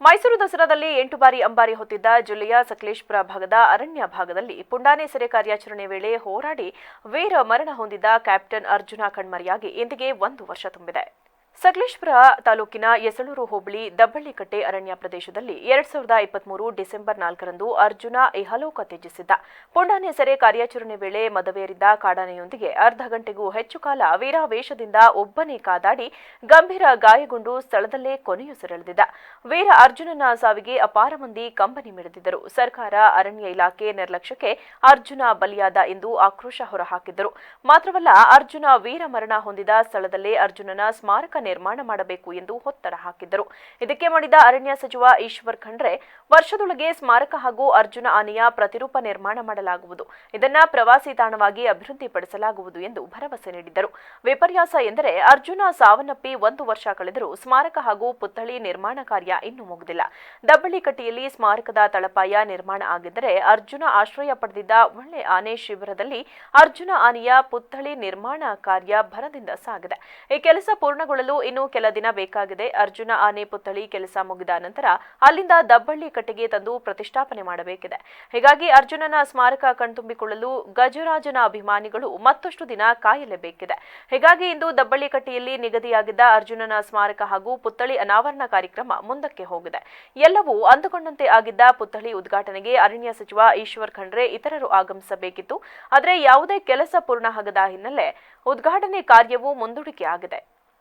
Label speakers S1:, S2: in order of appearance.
S1: ಮೈಸೂರು ದಸರಾದಲ್ಲಿ ಎಂಟು ಬಾರಿ ಅಂಬಾರಿ ಹೊತ್ತಿದ್ದ ಜಿಲ್ಲೆಯ ಸಕಲೇಶ್ಪುರ ಭಾಗದ ಅರಣ್ಯ ಭಾಗದಲ್ಲಿ ಪುಂಡಾನೆ ಸೆರೆ ಕಾರ್ಯಾಚರಣೆ ವೇಳೆ ಹೋರಾಡಿ ವೀರ ಮರಣ ಹೊಂದಿದ್ದ ಕ್ಯಾಪ್ಟನ್ ಅರ್ಜುನ ಕಣ್ಮರೆಯಾಗಿ ಇಂದಿಗೆ ಒಂದು ವರ್ಷ ತುಂಬಿದೆ. ಸಕಲೇಶ್ಪುರ ತಾಲೂಕಿನ ಯಸಳೂರು ಹೋಬಳಿ ದಬ್ಬಳ್ಳಿಕಟ್ಟೆ ಅರಣ್ಯ ಪ್ರದೇಶದಲ್ಲಿ ಎರಡ್ ಸಾವಿರದ ಇಪ್ಪತ್ಮೂರು ಡಿಸೆಂಬರ್ ನಾಲ್ಕರಂದು ಅರ್ಜುನ ಇಹಲೋಕ ತ್ಯಜಿಸಿದ್ದ. ಪುಂಡಾನೆ ಸೆರೆ ಕಾರ್ಯಾಚರಣೆ ವೇಳೆ ಮದವೇರಿದ್ದ ಕಾಡಾನೆಯೊಂದಿಗೆ ಅರ್ಧ ಗಂಟೆಗೂ ಹೆಚ್ಚು ಕಾಲ ವೀರಾವೇಶದಿಂದ ಒಬ್ಬನೇ ಕಾದಾಡಿ ಗಂಭೀರ ಗಾಯಗೊಂಡು ಸ್ಥಳದಲ್ಲೇ ಕೊನೆಯುಸಿರೆಳೆದಿದ್ದ ವೀರ ಅರ್ಜುನನ ಸಾವಿಗೆ ಅಪಾರ ಮಂದಿ ಕಂಬನಿ ಮಿಡಿದಿದ್ದರು. ಸರ್ಕಾರ, ಅರಣ್ಯ ಇಲಾಖೆ ನಿರ್ಲಕ್ಷ್ಯಕ್ಕೆ ಅರ್ಜುನ ಬಲಿಯಾದ ಎಂದು ಆಕ್ರೋಶ ಹೊರಹಾಕಿದ್ದರು. ಮಾತ್ರವಲ್ಲ, ಅರ್ಜುನ ವೀರ ಮರಣ ಹೊಂದಿದ ಸ್ಥಳದಲ್ಲೇ ಅರ್ಜುನನ ಸ್ಮಾರಕ ನಿರ್ಮಾಣ ಮಾಡಬೇಕು ಎಂದು ಒತ್ತಡ ಹಾಕಿದ್ದರು. ಇದಕ್ಕೆ ಮಾಡಿದ ಅರಣ್ಯ ಸಚಿವ ಈಶ್ವರ್ ಖಂಡ್ರೆ, ವರ್ಷದೊಳಗೆ ಸ್ಮಾರಕ ಹಾಗೂ ಅರ್ಜುನ ಆನೆಯ ಪ್ರತಿರೂಪ ನಿರ್ಮಾಣ ಮಾಡಲಾಗುವುದು. ಇದನ್ನ ಪ್ರವಾಸಿ ತಾಣವಾಗಿ ಅಭಿವೃದ್ಧಿಪಡಿಸಲಾಗುವುದು ಎಂದು ಭರವಸೆ ನೀಡಿದ್ದರು. ವಿಪರ್ಯಾಸ ಎಂದರೆ ಅರ್ಜುನ ಸಾವನ್ನಪ್ಪಿ ಒಂದು ವರ್ಷ ಕಳೆದರೂ ಸ್ಮಾರಕ ಹಾಗೂ ಪುತ್ಥಳಿ ನಿರ್ಮಾಣ ಕಾರ್ಯ ಇನ್ನೂ ಮುಗಿದಿಲ್ಲ. ದಬ್ಬಳ್ಳಿಕಟ್ಟೆಯಲ್ಲಿ ಸ್ಮಾರಕದ ತಳಪಾಯ ನಿರ್ಮಾಣ ಆಗಿದ್ದರೆ ಅರ್ಜುನ ಆಶ್ರಯ ಪಡೆದಿದ್ದ ಒಳ್ಳೆ ಆನೆ ಶಿಬಿರದಲ್ಲಿ ಅರ್ಜುನ ಆನೆಯ ಪುತ್ಥಳಿ ನಿರ್ಮಾಣ ಕಾರ್ಯ ಭರದಿಂದ ಸಾಗಿದೆ. ಈ ಕೆಲಸ ಪೂರ್ಣಗೊಳ್ಳಲು ಇನ್ನು ಕೆಲ ದಿನ ಬೇಕಾಗಿದೆ. ಅರ್ಜುನ ಆನೆ ಪುತ್ಥಳಿ ಕೆಲಸ ಮುಗಿದ ನಂತರ ಅಲ್ಲಿಂದ ದಬ್ಬಳ್ಳಿ ಕಟ್ಟೆಗೆ ತಂದು ಪ್ರತಿಷ್ಠಾಪನೆ ಮಾಡಬೇಕಿದೆ. ಹೀಗಾಗಿ ಅರ್ಜುನನ ಸ್ಮಾರಕ ಕಣ್ತುಂಬಿಕೊಳ್ಳಲು ಗಜರಾಜನ ಅಭಿಮಾನಿಗಳು ಮತ್ತಷ್ಟು ದಿನ ಕಾಯಲೇಬೇಕಿದೆ. ಹೀಗಾಗಿ ಇಂದು ದಬ್ಬಳ್ಳಿ ಕಟ್ಟೆಯಲ್ಲಿ ನಿಗದಿಯಾಗಿದ್ದ ಅರ್ಜುನನ ಸ್ಮಾರಕ ಹಾಗೂ ಪುತ್ಥಳಿ ಅನಾವರಣ ಕಾರ್ಯಕ್ರಮ ಮುಂದಕ್ಕೆ ಹೋಗಿದೆ. ಎಲ್ಲವೂ ಅಂದುಕೊಂಡಂತೆ ಆಗಿದ್ದ ಪುತ್ಥಳಿ ಉದ್ಘಾಟನೆಗೆ ಅರಣ್ಯ ಸಚಿವ ಈಶ್ವರ್ ಖಂಡ್ರೆ ಇತರರು ಆಗಮಿಸಬೇಕಿತ್ತು. ಆದರೆ ಯಾವುದೇ ಕೆಲಸ ಪೂರ್ಣ ಆಗದ ಹಿನ್ನೆಲೆ ಉದ್ಘಾಟನೆ ಕಾರ್ಯವೂ ಮುಂದೂಡಿಕೆ ಆಗಿದೆ